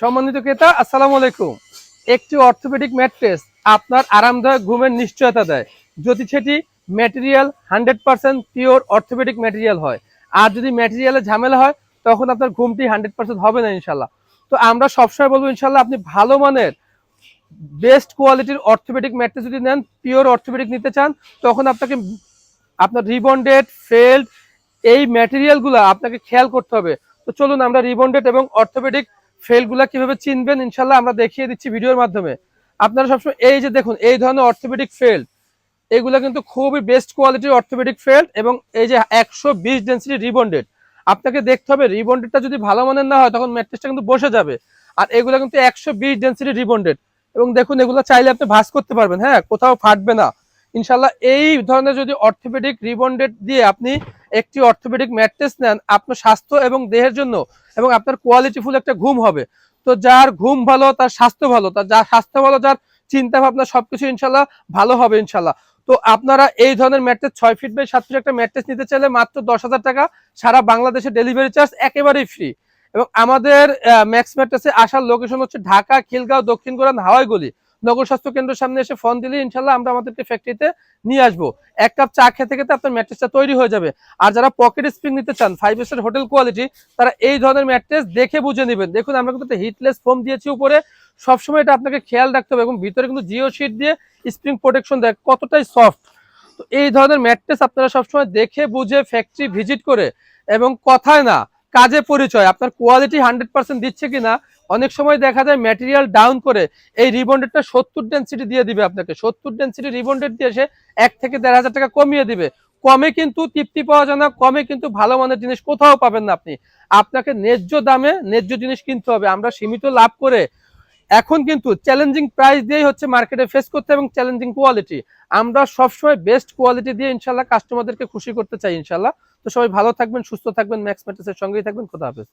সম্মানিত ক্রেতা, আসসালামু আলাইকুম। একটি অর্থোপেডিক ম্যাট্রেস আপনার আরামদায়ক ঘুমের নিশ্চয়তা দেয়। যদি সেটি material hundred percent pure orthopaedic material হয়, আর যদি ম্যাটেরিয়ালে ঝামেলা হয়, তখন আপনার ঘুমটি হান্ড্রেড পার্সেন্ট হবে না ইনশাল্লাহ তো আমরা সবসময় বলব ইনশাল্লাহ আপনি ভালো মানের বেস্ট কোয়ালিটির অর্থোপেডিক ম্যাট্রেস যদি নেন পিওর অর্থোপেডিক নিতে চান, তখন আপনাকে আপনার রিবন্ডেড ফেল্ড এই ম্যাটেরিয়ালগুলো আপনাকে খেয়াল করতে হবে। তো চলুন আমরা রিবন্ডেড এবং অর্থোপেডিক ফেলগুলা কীভাবে চিনবেন ইনশাল্লাহ আমরা দেখিয়ে দিচ্ছি ভিডিওর মাধ্যমে। আপনারা সবসময় এই যে দেখুন, এই ধরনের অর্থোপেডিক ফেল্ড এগুলো কিন্তু খুবই বেস্ট কোয়ালিটির অর্থোপেডিক ফেল্ড এবং এই যে একশো বিশ ডেন্সিটি রিবন্ডেড, আপনাকে দেখতে হবে রিবন্ডেডটা যদি ভালো মানের না হয়, তখন ম্যাট্রেসটা কিন্তু বসে যাবে। আর এগুলো কিন্তু একশো বিশ ডেন্সিটি রিবন্ডেড এবং দেখুন, এগুলো চাইলে আপনি ভাঁজ করতে পারবেন হ্যাঁ? কোথাও ফাটবে না। ইনশাল্লাহ এই ধরনের যদি অর্থোপেডিক রিবন্ডেড দিয়ে আপনি একটি অর্থোপেডিক ম্যাট্রেস নেন, আপনার স্বাস্থ্য এবং দেহের জন্য এবং আপনার কোয়ালিটিফুল একটা ঘুম হবে। তো যার ঘুম ভালো, তার স্বাস্থ্য ভালো, তার যার স্বাস্থ্য ভালো, যার চিন্তা ভাবনা সবকিছু ইনশাল্লাহ ভালো হবে ইনশাল্লাহ। তো আপনারা এই ধরনের ম্যাট্রেস ছয় ফিট বাই সাত ফিট একটা ম্যাট্রেস নিতে চাইলে মাত্র দশ হাজার টাকা সারা বাংলাদেশে ডেলিভারি চার্জ একেবারেই ফ্রি এবং আমাদের ম্যাক্স ম্যাট্রেসে আসার লোকেশন হচ্ছে ঢাকা, খিলগাঁও, দক্ষিণ গোরান হাওয়াইগুলি। নগর স্বাস্থ্য কেন্দ্রের সামনে এসে ফোন দিলে ইনশাল্লাহ আমরা আমাদেরকে ফ্যাক্টরিতে নিয়ে আসব। এক কাপ চা খেতে খেতে আপনার ম্যাট্রেসটা তৈরি হয়ে যাবে। আর যারা পকেট স্প্রিং নিতে চান ফাইভ স্টার হোটেল কোয়ালিটি তারা এই ধরনের ম্যাট্রেস দেখে বুঝে নেবেন। দেখুন, আমরা কিন্তু একটা হিটলেস ফোম দিয়েছি উপরে। সবসময় এটা আপনাকে খেয়াল রাখতে হবে এবং ভিতরে কিন্তু জিও শিট দিয়ে স্প্রিং প্রোটেকশন দেয়, কতটাই সফট তো এই ধরনের ম্যাট্রেস আপনারা সবসময় দেখে বুঝে ফ্যাক্টরি ভিজিট করে, এবং কথায় না, কাজে পরিচয়, আপনার কোয়ালিটি হান্ড্রেড পার্সেন্ট দিচ্ছে কিনা অনেক সময় দেখা যায় ম্যাটেরিয়াল ডাউন করে এই রিবন্ডেডটা সত্তর ডেন্সিটি দিয়ে দিবে আপনাকে। সত্তর ডেন্সিটি রিবন্ডেড দিয়ে সে এক থেকে দেড় হাজার টাকা কমিয়ে দিবে। কমে কিন্তু তৃপ্তি পাওয়া যায় না, কমে কিন্তু ভালো মানের জিনিস কোথাও পাবেন না আপনি। আপনাকে ন্যায্য দামে ন্যায্য জিনিস কিনতে হবে, আমরা সীমিত লাভ করে। এখন কিন্তু চ্যালেঞ্জিং প্রাইস দিয়েই হচ্ছে মার্কেটে ফেস করতে এবং চ্যালেঞ্জিং কোয়ালিটি আমরা সবসময় বেস্ট কোয়ালিটি দিয়ে ইনশাল্লাহ কাস্টমারদেরকে খুশি করতে চাই ইনশাল্লাহ। তো সবাই ভালো থাকবেন, সুস্থ থাকবেন ম্যাক্স ম্যাট্রেসের সঙ্গেই থাকবেন, খোদা হাফেজ।